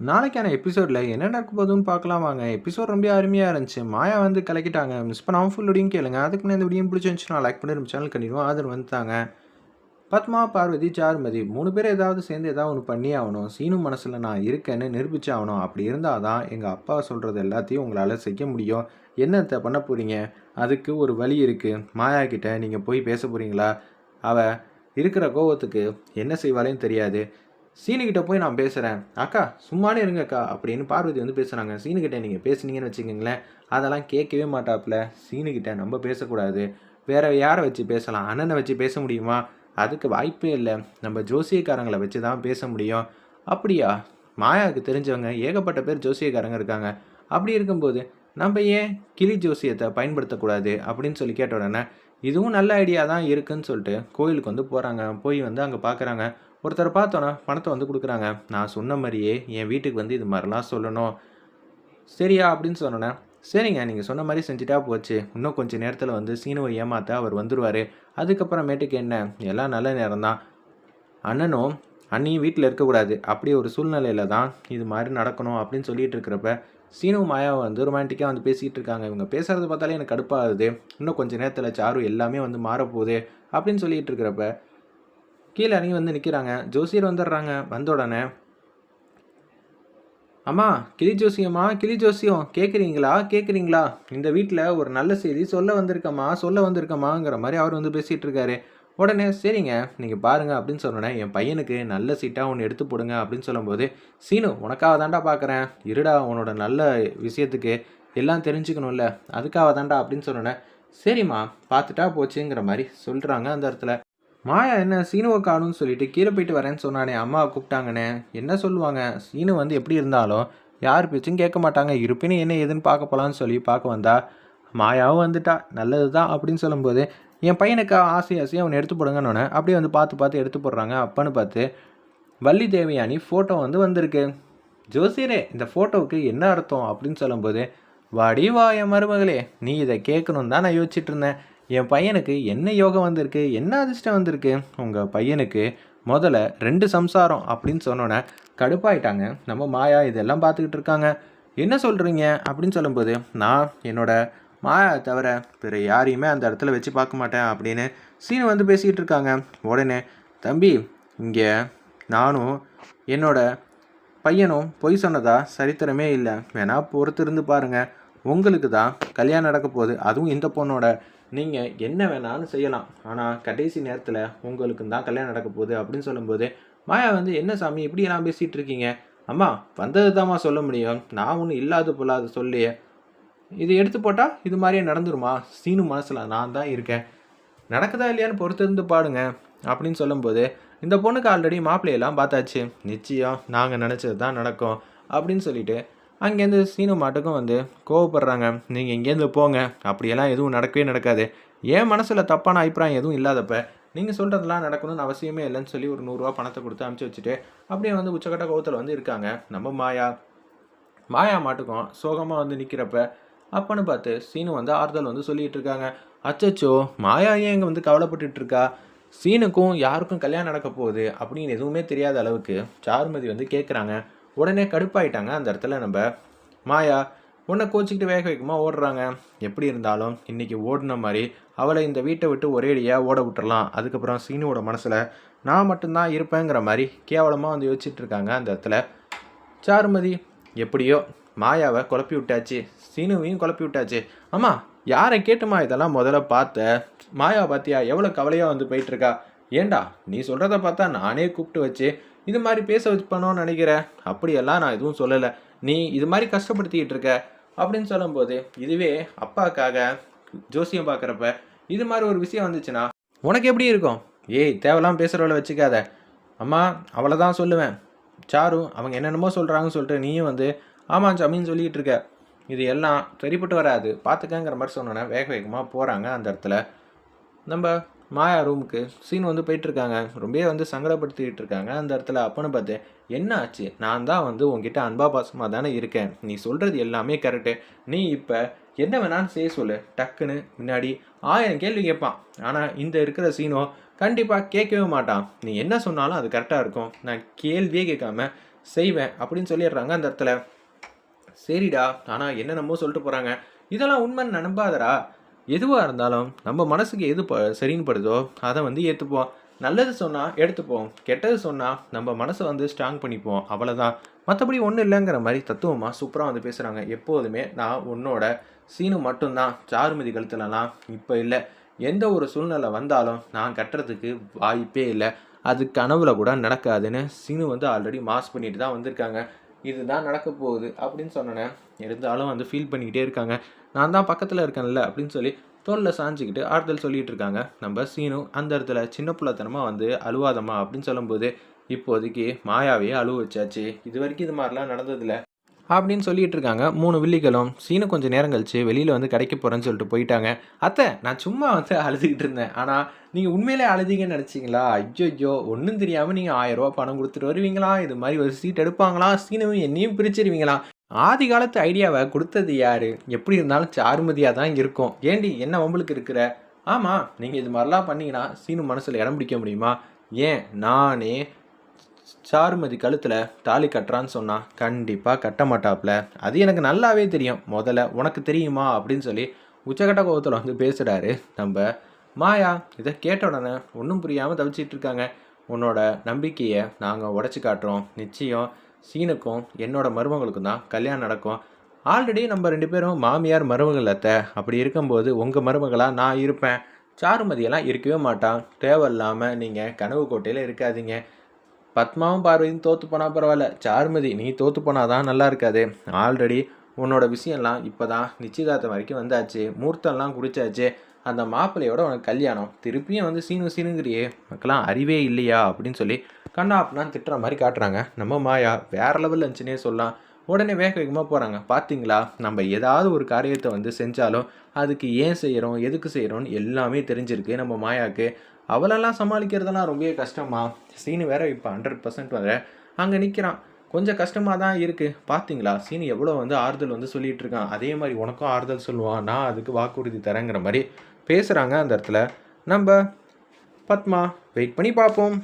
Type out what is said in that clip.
நாளைக்கான எபிசோடில் என்ன நடக்க போகுதுன்னு பார்க்கலாம் வாங்க. எபிசோட் ரொம்ப அருமையாக இருந்துச்சு. மாயா வந்து கலக்கிட்டாங்க. மிஸ் பண்ணாமல் ஃபுல் வீடியும் கேளுங்க. அதுக்கு இந்த வீடியோ பிடிச்சிருந்துச்சுன்னா லைக் பண்ணி நம்ம சேனல் கண்டிப்பாக ஆதரவு வந்துட்டாங்க. பத்மா பார்வதி சாருமதி மூணு பேர் ஏதாவது சேர்ந்து ஏதாவது ஒன்று பண்ணி ஆகணும். சீனு மனசில் நான் இருக்கேன்னு நிரூபிச்சு ஆகணும். அப்படி இருந்தால் தான் எங்கள் அப்பா சொல்கிறது எல்லாத்தையும் உங்களால் செய்ய முடியும். என்னத்தை பண்ண போகிறீங்க அதுக்கு ஒரு வழி இருக்குது மாயா கிட்டே நீங்கள் போய் பேச போகிறீங்களா அவள் இருக்கிற கோவத்துக்கு என்ன செய்வாளேன்னு தெரியாது. சீனுக்கிட்ட போய் நான் பேசுகிறேன் அக்கா சும்மானே இருங்கக்கா அப்படின்னு பார்வதி வந்து பேசுகிறாங்க சீனுக்கிட்ட நீங்கள் பேசுனீங்கன்னு வச்சுக்கோங்களேன் அதெல்லாம் கேட்கவே மாட்டாப்புல. சீனுக்கிட்ட நம்ம பேசக்கூடாது. வேற யாரை வச்சு பேசலாம்? அண்ணனை வச்சு பேச முடியுமா? அதுக்கு வாய்ப்பே இல்லை. நம்ம ஜோசியக்காரங்களை வச்சு தான் பேச முடியும். அப்படியா? மாயாவுக்கு தெரிஞ்சவங்க ஏகப்பட்ட பேர் ஜோசியக்காரங்க இருக்காங்க. அப்படி இருக்கும்போது நம்ம ஏன் கிளி ஜோசியத்தை பயன்படுத்தக்கூடாது? அப்படின்னு சொல்லி கேட்ட உடனே இதுவும் நல்ல ஐடியா தான் இருக்குன்னு சொல்லிட்டு கோயிலுக்கு வந்து போகிறாங்க போய் வந்து அங்கே பார்க்குறாங்க ஒருத்தர் பார்த்தோன்னா பணத்தை வந்து கொடுக்குறாங்க. நான் சொன்ன மாதிரியே என் வீட்டுக்கு வந்து இது மாதிரிலாம் சொல்லணும். சரியா அப்படின்னு சொன்னோன்னே சரிங்க நீங்கள் சொன்ன மாதிரி செஞ்சுட்டா போச்சு. இன்னும் கொஞ்சம் நேரத்தில் வந்து சீனுவை ஏமாத்த அவர் வந்துடுவார் அதுக்கப்புறமேட்டுக்கு என்ன? எல்லாம் நல்ல நேரம் தான் அண்ணனும் அண்ணியும் வீட்டில் இருக்கக்கூடாது. அப்படி ஒரு சூழ்நிலையில தான் இது மாதிரி நடக்கணும் அப்படின்னு சொல்லிட்டு இருக்கிறப்ப சீனு மாயாவை வந்து ரொமான்டிக்காக வந்து பேசிகிட்டு இருக்காங்க. இவங்க பேசுகிறத பார்த்தாலே எனக்கு கடுப்பாகுது. இன்னும் கொஞ்சம் நேரத்தில் சாரு எல்லாமே வந்து மாறப்போகுது அப்படின்னு சொல்லிட்டு இருக்கிறப்ப கீழே இறங்கி வந்து நிற்கிறாங்க ஜோசியர் வந்துடுறாங்க. வந்த உடனே அம்மா கிளி ஜோசியம்மா கிளி ஜோசியம் கேட்குறீங்களா கேட்குறீங்களா இந்த வீட்டில் ஒரு நல்ல செய்தி சொல்ல வந்திருக்கம்மா சொல்ல வந்திருக்கம்மாங்கிற மாதிரி அவர் வந்து பேசிகிட்டு இருக்காரு. உடனே சரிங்க நீங்கள் பாருங்க அப்படின்னு சொன்னோடனே என் பையனுக்கு நல்ல சீட்டாக ஒன்று எடுத்து போடுங்க அப்படின்னு சொல்லும்போது சீனு உனக்காக தாண்டா பார்க்குறேன் இருடா உன்னோட நல்ல விஷயத்துக்கு எல்லாம் தெரிஞ்சுக்கணும்ல. அதுக்காக தாண்டா அப்படின்னு சொன்னோன்னே சரிம்மா பார்த்துட்டா போச்சுங்கிற மாதிரி சொல்கிறாங்க அந்த இடத்துல. மாயா என்ன சீனுவை காணும்னு சொல்லிட்டு கீழே போயிட்டு வரேன்னு சொன்னானே அம்மா கூப்பிட்டாங்கண்ணே என்ன சொல்லுவாங்க? சீனு வந்து எப்படி இருந்தாலும் யார் பேச்சும் கேட்க மாட்டாங்க. இருப்பினும் என்ன ஏதுன்னு பார்க்க போகலான்னு சொல்லி பார்க்க வந்தா மாயாவும் வந்துட்டா. நல்லது தான் அப்படின்னு சொல்லும்போது என் பையனுக்கு ஆசை ஆசையாக அவனை எடுத்து போடுங்கன்னு அப்படியே வந்து பார்த்து பார்த்து எடுத்து போடுறாங்க. அப்பன்னு பார்த்து வள்ளி தேவயானி ஃபோட்டோ வந்து வந்திருக்கு. ஜோசியரே இந்த ஃபோட்டோவுக்கு என்ன அர்த்தம்? அப்படின்னு சொல்லும்போது வாடி வா என் மருமகளே நீ இதை கேட்கணும் தான் நான் யோசிச்சுட்டு இருந்தேன். என் பையனுக்கு என்ன யோகம் வந்திருக்கு என்ன அதிர்ஷ்டம் வந்திருக்கு? உங்கள் பையனுக்கு முதல்ல ரெண்டு சம்சாரம் அப்படின்னு சொன்னோன்னே கடுப்பாயிட்டாங்க. நம்ம மாயா இதெல்லாம் பார்த்துக்கிட்டு இருக்காங்க. என்ன சொல்கிறீங்க அப்படின்னு சொல்லும்போது நான் என்னோட மாயா தவிர பிற யாரையுமே அந்த இடத்துல வச்சு பார்க்க மாட்டேன் அப்படின்னு சீனு வந்து பேசிக்கிட்டு இருக்காங்க. உடனே தம்பி இங்கே நானும் என்னோட பையனும் பொய் சொன்னதா சரித்திரமே இல்லை. வேணா பொறுத்திருந்து பாருங்க. உங்களுக்கு தான் கல்யாணம் நடக்க போகுது. அதுவும் இந்த பொண்ணோட நீங்கள் என்ன வேணாலும் செய்யலாம். ஆனால் கடைசி நேரத்தில் உங்களுக்கு தான் கல்யாணம் நடக்க போகுது அப்படின்னு சொல்லும்போது மாயா வந்து என்ன சாமி இப்படியெல்லாம் பேசிகிட்டு இருக்கீங்க? அம்மா வந்தது தாம்மா சொல்ல முடியும். நான் ஒன்றும் இல்லாத பொல்லாத சொல்லியே இது எடுத்து போட்டால் இது மாதிரியே நடந்துருமா? சீனு மனசில் நான் தான் இருக்கேன். நடக்குதா இல்லையான்னு பொறுத்திருந்து பாடுங்க அப்படின்னு சொல்லும்போது இந்த பொண்ணுக்கு ஆல்ரெடி மாப்பிள்ளையெல்லாம் பார்த்தாச்சு. நிச்சயம் நாங்கள் நினச்சது தான் நடக்கும் அப்படின்னு சொல்லிட்டு அங்கேருந்து சீனு மாட்டுக்கும் வந்து கோவப்படுறாங்க. நீங்கள் இங்கேருந்து போங்க. அப்படியெல்லாம் எதுவும் நடக்கவே நடக்காது. என் மனசில் தப்பான அபிப்பிராயம் எதுவும் இல்லாதப்ப நீங்கள் சொல்கிறதெல்லாம் நடக்கணும்னு அவசியமே இல்லைன்னு சொல்லி ஒரு நூறுரூவா பணத்தை கொடுத்து அமுச்சு வச்சுட்டு அப்படியே வந்து உச்சக்கட்ட கோவத்தில் வந்து இருக்காங்க. நம்ம மாயா. மாயா மாட்டுக்கும் சோகமாக வந்து நிற்கிறப்ப அப்பன்னு பார்த்து சீனு வந்து ஆறுதல் வந்து சொல்லிகிட்டு இருக்காங்க. அச்சச்சோ மாயா ஏன் இங்கே வந்து கவலைப்பட்டுட்டு இருக்கா? சீனுக்கும் யாருக்கும் கல்யாணம் நடக்க போகுது அப்படின்னு எதுவுமே தெரியாத அளவுக்கு சாருமதி வந்து கேட்குறாங்க உடனே கடுப்பாயிட்டாங்க. அந்த இடத்துல நம்ம மாயா உன்னை கோச்சிக்கிட்டு வேக வைக்குமா? ஓடுறாங்க. எப்படி இருந்தாலும் இன்னைக்கு ஓடின மாதிரி அவளை இந்த வீட்டை விட்டு ஒரேடியாக ஓட விட்டுறலாம். அதுக்கப்புறம் சீனுவோட மனசில் நான் மட்டும்தான் இருப்பேங்கிற மாதிரி கேவலமாக வந்து யோசிச்சுட்டு இருக்காங்க அந்த இடத்துல. சாருமதி எப்படியோ மாயாவை குழப்பி விட்டாச்சு. சீனுவையும் குழப்பி விட்டாச்சு. அம்மா யாரை கேட்டுமா இதெல்லாம் முதல்ல பார்த்த? மாயா பார்த்தியா எவ்வளோ கவலையாக வந்து போயிட்டுருக்கா ஏண்டா நீ சொல்கிறத பார்த்தா நானே கூப்பிட்டு வச்சு இது மாதிரி பேச வச்சுப்பனோன்னு நினைக்கிறேன். அப்படியெல்லாம் நான் எதுவும் சொல்லலை. நீ இது மாதிரி கஷ்டப்படுத்திக்கிட்டு இருக்க அப்படின்னு சொல்லும்போது இதுவே அப்பாக்காக ஜோசியம் பார்க்குறப்ப இது மாதிரி ஒரு விஷயம் வந்துச்சுன்னா உனக்கு எப்படி இருக்கும்? ஏய் தேவையில்லாம் பேசுகிறவளை வச்சுக்காத. அம்மா அவளை தான் சொல்லுவேன். சாரு அவங்க என்னென்னமோ சொல்கிறாங்கன்னு சொல்லிட்டு நீயும் வந்து ஆமாம் சாமின்னு சொல்லிகிட்டு இருக்க. இது எல்லாம் சரிப்பட்டு வராது. பார்த்துக்கங்கிற மாதிரி சொன்னோன்னே வேக வேகமாக போகிறாங்க அந்த இடத்துல. நம்ம மாயா ரூமுக்கு சீன் வந்து போயிட்டுருக்காங்க. ரொம்பவே வந்து சங்கடப்படுத்திக்கிட்டு இருக்காங்க. அந்த இடத்துல அப்போன்னு பார்த்து என்ன ஆச்சு? நான் தான் வந்து உங்ககிட்ட அன்பா பாசமாக தானே இருக்கேன். நீ சொல்கிறது எல்லாமே கரெக்டு நீ இப்போ என்ன வேணாலும் செய்ய சொல்லு. டக்குன்னு முன்னாடி ஆயிரம் கேள்வி கேட்பான். ஆனால் இந்த இருக்கிற சீனோ கண்டிப்பாக கேட்கவே மாட்டான். நீ என்ன சொன்னாலும் அது கரெக்டாக இருக்கும். நான் கேள்வியே கேட்காம செய்வேன் அப்படின்னு சொல்லிடுறாங்க அந்த இடத்துல. சரிடா. ஆனால் என்னென்னமோ சொல்லிட்டு போகிறாங்க இதெல்லாம் உண்மைன்னு நம்பாதடா. எதுவாக இருந்தாலும் நம்ம மனசுக்கு எது ப சரின்னு படுதோ அதை வந்து ஏற்றுப்போம் நல்லது சொன்னால் எடுத்துப்போம். கெட்டது சொன்னால் நம்ம மனசை வந்து ஸ்ட்ராங் பண்ணிப்போம். அவ்வளோதான் மற்றபடி ஒன்றும் இல்லைங்கிற மாதிரி தத்துவமாக சூப்பராக வந்து பேசுகிறாங்க எப்போதுமே நான் உன்னோட சீனு மட்டும்தான். சாருமதி கழுத்துலலாம் இப்போ இல்லை. எந்த ஒரு சூழ்நிலை வந்தாலும் நான் கட்டுறதுக்கு வாய்ப்பே இல்லை. அது கனவுல கூட நடக்காதுன்னு சீனு வந்து ஆல்ரெடி மாஸ் பண்ணிட்டு தான் வந்திருக்காங்க. இதுதான் நடக்க போகுது அப்படின்னு சொன்னேன். இருந்தாலும் வந்து ஃபீல் பண்ணிக்கிட்டே இருக்காங்க. நான் தான் பக்கத்தில் இருக்கேன்ல அப்படின்னு சொல்லி தோளில் சாஞ்சிக்கிட்டு ஆறுதல் சொல்லிட்டு இருக்காங்க. நம்ம சீனு அந்த இடத்துல சின்ன பிள்ளைத்தனமாக வந்து அழுவாதம்மா அப்படின்னு சொல்லும்போது இப்போதைக்கு மாயாவையே அழுவ வச்சாச்சு. இது வரைக்கும் இது மாதிரிலாம் நடந்ததில்ல. அப்படின்னு சொல்லிட்டு இருக்காங்க மூணு வில்லிகளும் சீனு கொஞ்சம் நேரம் கழிச்சு வெளியில் வந்து கிடைக்க போகிறேன்னு சொல்லிட்டு போயிட்டாங்க. அத்தை நான் சும்மா வந்து அழுதுகிட்டு இருந்தேன். ஆனால் நீங்கள் உண்மையிலே அழுதிங்கன்னு நினச்சிங்களா? ஐயோ ஐயோ ஒன்றும் தெரியாமல் நீங்கள் ஆயிரம் ரூபா பணம் கொடுத்துட்டு வருவீங்களா? இது மாதிரி ஒரு சீட் எடுப்பாங்களா? சீனவும் என்னையும் பிரிச்சிருவீங்களா? ஆதி காலத்து ஐடியாவை கொடுத்தது யாரு? எப்படி இருந்தாலும் சாருமதியாக தான் இருக்கும். ஏண்டி என்ன உங்களுக்கு இருக்கிற? ஆமாம் நீங்கள் இது மாதிரிலாம் பண்ணிங்கன்னா சீனு மனசில் இடம் பிடிக்க முடியுமா? ஏன்? நானே சாருமதி கழுத்தில் தாலி கட்டுறான்னு சொன்னால் கண்டிப்பாக கட்ட மாட்டாப்ல. அது எனக்கு நல்லாவே தெரியும். முதல்ல உனக்கு தெரியுமா? அப்படின்னு சொல்லி உச்சகட்ட கோபத்தில் வந்து பேசுகிறாரு நம்ம மாயா இதை கேட்ட உடனே ஒன்றும் புரியாமல் தவிச்சிட்டு இருக்காங்க. உன்னோட நம்பிக்கையை நாங்கள் உடச்சி காட்டுறோம். நிச்சயம் சீனுக்கும் என்னோட மருமகளுக்கும் தான் கல்யாணம் நடக்கும். ஆல்ரெடி நம்ம ரெண்டு பேரும் மாமியார் மருமகள் அத்தை. அப்படி இருக்கும்போது உங்கள் மருமகளாக நான் இருப்பேன். சாருமதியெல்லாம் இருக்கவே மாட்டான். தேவையில்லாமல் நீங்கள் கனவு கோட்டையில் இருக்காதீங்க. பத்மாவும் பார்வதியும் தோற்று போனால் பரவாயில்ல. சார்மதி நீ தோற்று போனால் தான் நல்லா இருக்காது ஆல்ரெடி உன்னோட விஷயம்லாம் இப்போ தான் நிச்சயதார்த்தம் வரைக்கும் வந்தாச்சு. மூர்த்தம்லாம் குடிச்சாச்சு. அந்த மாப்பிள்ளையோட உனக்கு கல்யாணம். திருப்பியும் வந்து சீனு சீனுங்கிறியே. மக்களாம் அறிவே இல்லையா? அப்படின்னு சொல்லி கண்ணா அப்படின்னா திட்டுற மாதிரி காட்டுறாங்க. நம்ம மாயா வேற லெவலில் இருந்துச்சுன்னே சொல்லலாம். உடனே வேக வேகமாக போகிறாங்க பார்த்தீங்களா நம்ம ஏதாவது ஒரு காரியத்தை வந்து செஞ்சாலும் அதுக்கு ஏன் செய்கிறோம் எதுக்கு செய்கிறோம்னு எல்லாமே தெரிஞ்சிருக்கு நம்ம மாயாவுக்கு அவளெல்லாம் சமாளிக்கிறதெல்லாம் ரொம்பவே கஷ்டமா சீனு வேற இப்போ ஹண்ட்ரட் பர்சன்ட் வர அங்கே நிற்கிறான் கொஞ்சம் கஷ்டமாக தான் இருக்குது பார்த்தீங்களா சீனு எவ்வளோ வந்து ஆறுதல் வந்து சொல்லிட்டு இருக்கான். அதே மாதிரி உனக்கும் ஆறுதல் சொல்லுவான். நான் அதுக்கு வாக்குறுதி தரேங்கிற மாதிரி பேசுகிறாங்க அந்த இடத்துல. நம்ம பத்மா வெயிட் பண்ணி பார்ப்போம்.